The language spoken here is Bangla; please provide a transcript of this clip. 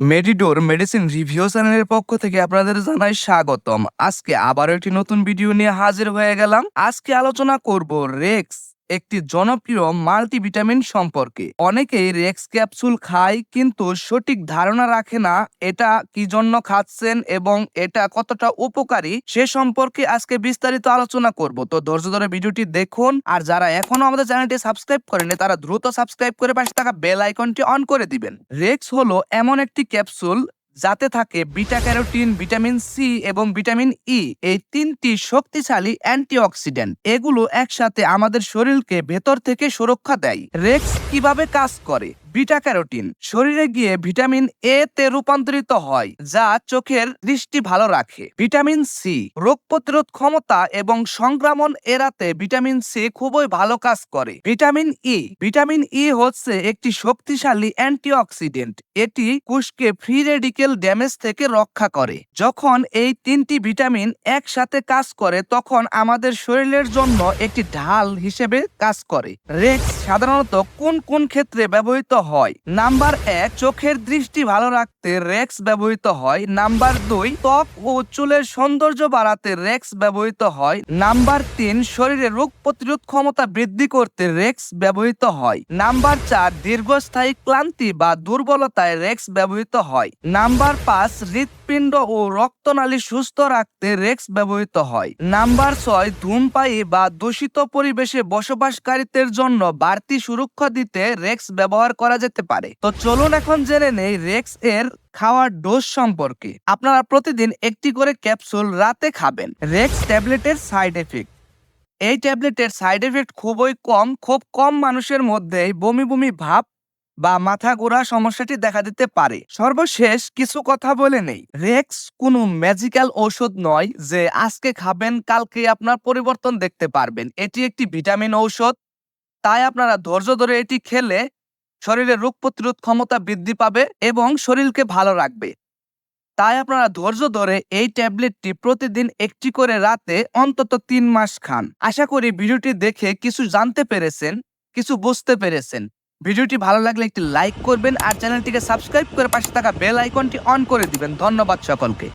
মেডিডোর মেডিসিন রিভিউ চ্যানেলের পক্ষ থেকে আপনাদের জানাই স্বাগতম। আজকে আবারও একটি নতুন ভিডিও নিয়ে হাজির হয়ে গেলাম। আজকে আলোচনা করব রেক্স একটি জনপ্রিয় মাল্টিভিটামিন সম্পর্কে। অনেকেই রেক্স ক্যাপসুল খায়, কিন্তু সঠিক ধারণা রাখে না এটা কি জন্য খাচ্ছেন এবং এটা কতটা উপকারী সে সম্পর্কে আজকে বিস্তারিত আলোচনা করব। তো ধৈর্য ধরে ভিডিওটি দেখুন। আর যারা এখনও আমাদের চ্যানেলটি সাবস্ক্রাইব করেনি তারা দ্রুত সাবস্ক্রাইব করে পাশে থাকা বেল আইকনটি অন করে দিবেন। রেক্স হলো এমন একটি ক্যাপসুল যাতে থাকে বিটা ক্যারোটিন ভিটামিন সি এবং ভিটামিন ই এই তিনটি শক্তিশালী অ্যান্টিঅক্সিডেন্ট। এগুলো একসাথে আমাদের শরীরকে ভেতর থেকে সুরক্ষা দেয়। রেক্স কীভাবে কাজ করে? বিটা ক্যারোটিন শরীরে গিয়ে ভিটামিন এ তে রূপান্তরিত হয়, যা চোখের দৃষ্টি ভালো রাখে। ভিটামিন সি রোগ প্রতিরোধ ক্ষমতা এবং সংক্রমণ এড়াতে ভিটামিন সি খুবই ভালো কাজ করে। ভিটামিন ই ভিটামিন ই হচ্ছে একটি শক্তিশালী অ্যান্টিঅক্সিডেন্ট। এটি কোষকে ফ্রি রেডিকেল ড্যামেজ থেকে রক্ষা করে। যখন এই তিনটি ভিটামিন একসাথে কাজ করে, তখন আমাদের শরীরের জন্য একটি ঢাল হিসেবে কাজ করে। রেক্স সাধারণত কোন কোন ক্ষেত্রে ব্যবহৃত হয়। নাম্বার এক, চোখের দৃষ্টি ভালো রাখতে রেক্স ব্যবহৃত হয়। নাম্বার দুই, ত্বক ও চুলের সৌন্দর্য বাড়াতে রেক্স ব্যবহৃত হয়। নাম্বার তিন, শরীরে রোগ প্রতিরোধ ক্ষমতা বৃদ্ধি করতে রেক্স ব্যবহৃত হয়। নাম্বার চার, দীর্ঘস্থায়ী ক্লান্তি বা দুর্বলতায় রেক্স ব্যবহৃত হয়। নাম্বার পাঁচ, হৃৎপিণ্ড ও রক্তনালী সুস্থ রাখতে রেক্স ব্যবহৃত হয়। নাম্বার ছয়, ধূমপায়ী বা দূষিত পরিবেশে বসবাসকারীদের জন্য বাড়তি সুরক্ষা দিতে রেক্স ব্যবহার করা যেতে পারে। তো চলুন এখন জেনে নেই রেক্স এর খাওয়ার ডোজ সম্পর্কে। আপনারা প্রতিদিন একটি করে ক্যাপসুল রাতে খাবেন। রেক্স ট্যাবলেটের সাইড এফেক্ট এই ট্যাবলেটের সাইড এফেক্ট খুবই কম, খুব কম মানুষের মধ্যেই বমি বমি ভাব বা মাথা ঘোরা সমস্যাটি দেখা দিতে পারে। সর্বশেষ কিছু কথা বলে নেই। রেক্স কোনো ম্যাজিক্যাল ঔষধ নয় যে আজকে খাবেন, কালকে আপনার পরিবর্তন দেখতে পারবেন। এটি একটি ভিটামিন ঔষধ, তাই আপনারা ধৈর্য ধরে এটি খেলে শরীরের রোগ প্রতিরোধ ক্ষমতা বৃদ্ধি পাবে এবং শরীরকে ভালো রাখবে। তাই আপনারা ধৈর্য ধরে এই ট্যাবলেটটি প্রতিদিন একটি করে রাতে অন্তত তিন মাস খান। আশা করি ভিডিওটি দেখে কিছু জানতে পেরেছেন, কিছু বুঝতে পেরেছেন। ভিডিওটি ভালো লাগলে একটি লাইক করবেন আর চ্যানেলটিকে সাবস্ক্রাইব করে পাশে থাকা বেল আইকনটি অন করে দিবেন। ধন্যবাদ সকলকে।